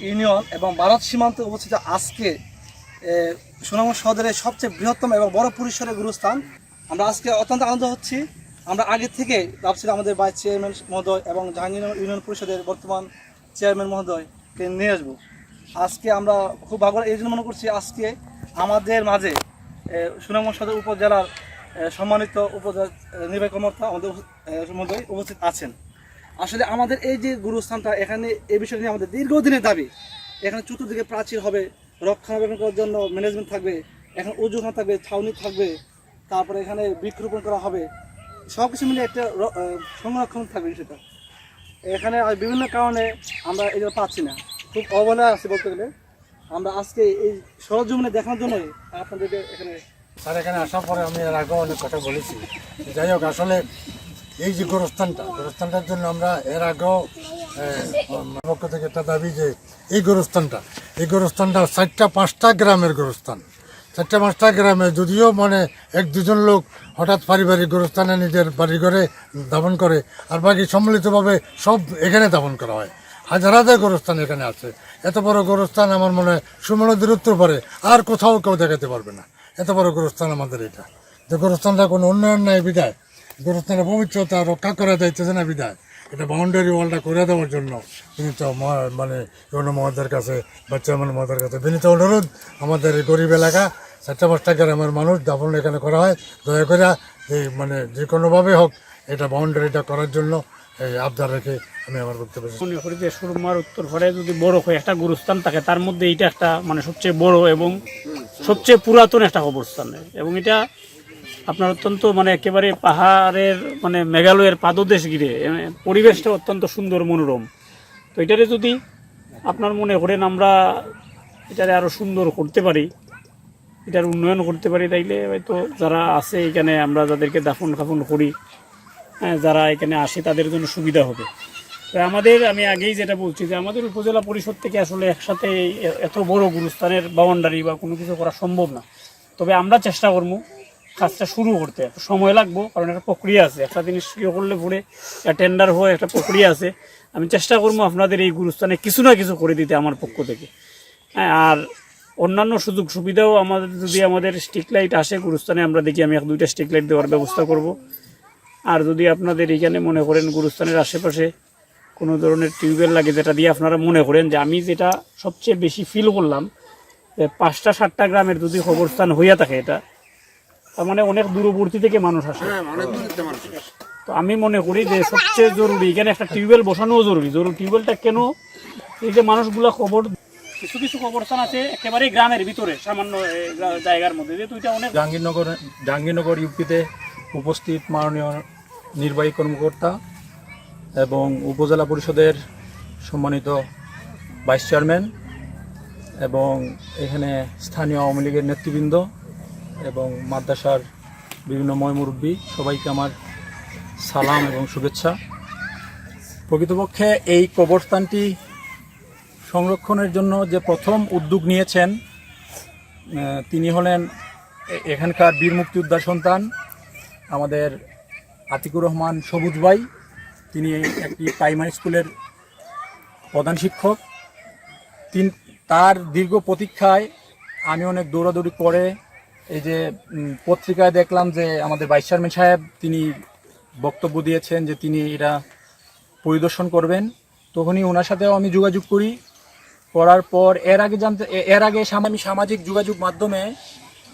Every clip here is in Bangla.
ইউনিয়ন এবং ভারত সীমান্তে অবস্থিত আজকে সুনামগঞ্জ শহরের সবচেয়ে বৃহত্তম এবং বড় পরিসরের গুরুস্থান। আমরা আজকে অত্যন্ত আনন্দ হচ্ছি। আমরা আগে থেকে ভাবছিলাম আমাদের ভাইস চেয়ারম্যান মহোদয় এবং জাহাঙ্গীরনগর ইউনিয়ন পরিষদের বর্তমান চেয়ারম্যান মহোদয়কে নিয়ে আসব। আজকে আমরা খুব ভালো এই জন্য মনে করছি আজকে আমাদের মাঝে সুনামগঞ্জ সদর উপজেলার সম্মানিত উপজেলা নির্বাহী কর্মকর্তা আমাদের মহোদয় উপস্থিত আছেন। আসলে আমাদের এই যে গুরুস্থানটা, এখানে এই বিষয় নিয়ে আমাদের দীর্ঘদিনের দাবি। এখানে চতুর্দিকে প্রাচীর হবে রক্ষণাবেক্ষণ করার জন্য ম্যানেজমেন্ট থাকবে, এখানে উজুখান থাকবে, ছাউনি থাকবে, তারপরে এখানে বৃক্ষরোপণ করা হবে সব কিছু মিলে একটা সংরক্ষণ থাকবে সেটা। এখানে বিভিন্ন কারণে আমরা এগুলো পাচ্ছি না। খুব অবহেলা আছে বলতে গেলে। আমরা আজকে এই সরজমিনে দেখানোর জন্যই আপনাদেরকে এখানে স্যার, এখানে আসার পরে আমি এর আগেও অনেক কথা বলেছি। যাই হোক, আসলে এই যে গোরস্থানটা, গোরস্থানটার জন্য আমরা এর আগেও পক্ষ থেকে একটা দাবি যে এই গোরস্থানটা এই গোরস্থানটা চারটা পাঁচটা গ্রামের গোরস্থান। চারটা পাঁচটা গ্রামে যদিও মানে এক দুজন লোক হঠাৎ পারিবারিক গোরস্থানে নিজের বাড়ি ঘরে দাপন করে আর বাকি সম্মিলিতভাবে সব এখানে দাপন করা হয়। হাজার হাজার গোরস্থান এখানে আছে। এত বড় গোরস্থান আমার মনে হয় সুমনদীর উত্তর পারে, আর কোথাও কেউ দেখাতে পারবে না। এত বড় গোরস্থান আমাদের এটা। যে গোরস্থানটা কোনো উন্নয়ন নাই বিদায় গোরস্থানের পবিত্রতা রক্ষা করা যাইতেছে না বিদায় এটা বাউন্ডারি ওয়ালটা করে দেওয়ার জন্য বিনীত মানে ইউনো মহাদের কাছে বাচ্চা চেয়ারম্যান মহাদের কাছে বিনীত অনুরোধ। আমাদের গরিব এলাকা, চারটা পাঁচটা গ্রামের মানুষ দাপন এখানে করা হয়। দয়া করে এই মানে যে কোনোভাবে হোক এটা বাউন্ডারিটা করার জন্য এই আবদার রেখে আমি আমার শেষ মনে করি যে সুরমার উত্তর ঘরে যদি বড় হয়, একটা গুরুস্থান থাকে, তার মধ্যে এইটা একটা মানে সবচেয়ে বড় এবং সবচেয়ে পুরাতন একটা কবরস্থান। এবং এটা আপনার অত্যন্ত মানে একেবারে পাহাড়ের মানে মেঘালয়ের পাদদেশ ঘিরে পরিবেশটা অত্যন্ত সুন্দর মনোরম। তো এটারে যদি আপনার মনে করেন আমরা এটারে আরও সুন্দর করতে পারি এটার উন্নয়ন করতে পারি তাইলে হয়তো যারা আছে এখানে আমরা যাদেরকে দাফন খাফন করি হ্যাঁ, যারা এখানে আসে তাদের জন্য সুবিধা হবে। তো আমাদের আমি আগেই যেটা বলছি যে আমাদের উপজেলা পরিষদ থেকে আসলে একসাথে এত বড় গুরুস্থানের বাউন্ডারি বা কোনো কিছু করা সম্ভব না। তবে আমরা চেষ্টা করব কাজটা শুরু করতে। সময় লাগবো, কারণ একটা প্রক্রিয়া আছে। একটা জিনিস ইয়ে করলে পরে টেন্ডার হয় একটা প্রক্রিয়া আছে। আমি চেষ্টা করব আপনাদের এই গুরুস্থানে কিছু না কিছু করে দিতে আমার পক্ষ থেকে। হ্যাঁ আর অন্যান্য সুযোগ সুবিধাও আমাদের, যদি আমাদের স্ট্রিক লাইট আসে গুরুস্থানে, আমরা দেখি আমি এক দুইটা স্ট্রিক লাইট দেওয়ার ব্যবস্থা করব। আর যদি আপনাদের এখানে মনে করেন গুরুস্থানের আশেপাশে কোনো ধরনের টিউবওয়েল লাগে, যেটা দিয়ে আপনারা মনে করেন যে আমি যেটা সবচেয়ে বেশি ফিল করলাম পাঁচটা সাতটা গ্রামের যদি খবরস্থান হইয়া থাকে এটা মানে অনেক দূরবর্তী থেকে মানুষ আসে। তো আমি মনে করি যে সবচেয়ে জরুরি এখানে একটা টিউবওয়েল বসানোও জরুরি। জরুরি টিউবওয়েলটা কেন? এই যে মানুষগুলো খবর কিছু কিছু খবরস্থান আছে একেবারেই গ্রামের ভিতরে সামান্য জায়গার মধ্যে। যেহেতু এটা অনেক জাহাঙ্গীরনগর জাহাঙ্গীরনগর ইউপিতে উপস্থিত মাননীয় নির্বাহী কর্মকর্তা এবং উপজেলা পরিষদের সম্মানিত ভাইস চেয়ারম্যান এবং এখানে স্থানীয় আওয়ামী লীগের নেতৃবৃন্দ এবং মাদ্রাসার বিভিন্ন ময়মুরব্বী সবাইকে আমার সালাম এবং শুভেচ্ছা। প্রকৃতপক্ষে এই কবরস্থানটি সংরক্ষণের জন্য যে প্রথম উদ্যোগ নিয়েছেন তিনি হলেন এখানকার বীর মুক্তিযোদ্ধার সন্তান, আমাদের আতিকুর রহমান সবুজ ভাই। তিনি একটি প্রাইমারি স্কুলের প্রধান শিক্ষক। তিন তার দীর্ঘ প্রতীক্ষায় আমি অনেক দৌড়াদৌড়ি করে এই যে পত্রিকায় দেখলাম যে আমাদের ভাইস চেয়ারম্যান সাহেব তিনি বক্তব্য দিয়েছেন যে তিনি এটা পরিদর্শন করবেন। তখনই ওনার সাথেও আমি যোগাযোগ করি। করার পর এর আগে জানতে এর আগে আমি সামাজিক যোগাযোগ মাধ্যমে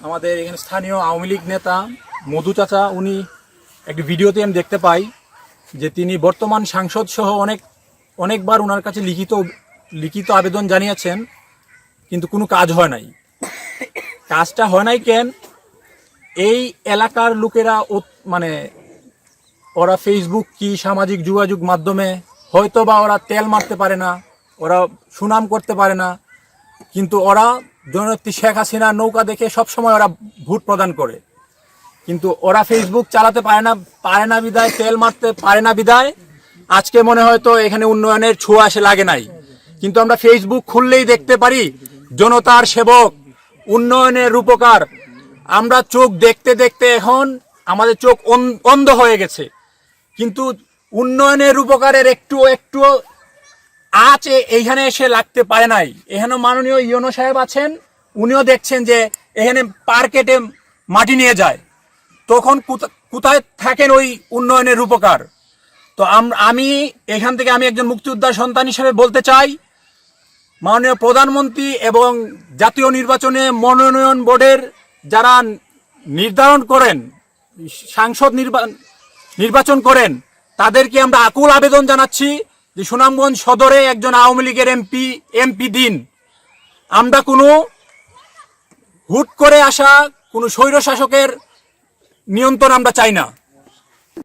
আমাদের এখানে স্থানীয় আওয়ামী লীগ নেতা মধু চাচা, উনি একটি ভিডিওতে আমি দেখতে পাই যে তিনি বর্তমান সাংসদ সহ অনেক, অনেকবার ওনার কাছে লিখিত লিখিত আবেদন জানিয়েছেন, কিন্তু কোনো কাজ হয় নাই। কাজটা হয় নাই কেন? এই এলাকার লোকেরা মানে ওরা ফেসবুক কি সামাজিক যোগাযোগ মাধ্যমে হয়তো বা ওরা তেল মারতে পারে না, ওরা সুনাম করতে পারে না, কিন্তু ওরা জননেত্রী শেখ হাসিনা নৌকা দেখে সবসময় ওরা ভোট প্রদান করে। কিন্তু ওরা ফেসবুক চালাতে পারে না পারে না বিদায় তেল মারতে পারে না বিদায় আজকে মনে হয় তো এখানে উন্নয়নের ছোঁয়া আসে লাগে নাই। কিন্তু আমরা ফেসবুক খুললেই দেখতে পারি, জনতার সেবক উন্নয়নের রূপকার। আমরা চোখ দেখতে দেখতে এখন আমাদের চোখ অন- অন্ধ হয়ে গেছে। কিন্তু উন্নয়নের রূপকারের একটু একটু এ- এইখানে এসে লাগতে পারে নাই। এখানে মাননীয় ইয়নো সাহেব আছেন, উনিও দেখছেন যে এখানে পার কেটে মাটি নিয়ে যায়। তখন কোথা- কোথায় থাকেন ওই উন্নয়নের রূপকার? তো আম- এখান থেকে আমি একজন মুক্তিযোদ্ধার সন্তান হিসেবে বলতে চাই মাননীয় প্রধানমন্ত্রী এবং জাতীয় নির্বাচনে মনোনয়ন বোর্ডের যারা নির্ধারণ করেন, সাংসদ নির্বা- নির্বাচন করেন, তাদেরকে আমরা আকুল আবেদন জানাচ্ছি যে সুনামগঞ্জ সদরে একজন আওয়ামী লীগের এমপি এমপি দিন। আমরা কোনো হুট করে আসা কোনো স্বৈর শাসকের নিয়ন্ত্রণ আমরা চাই না।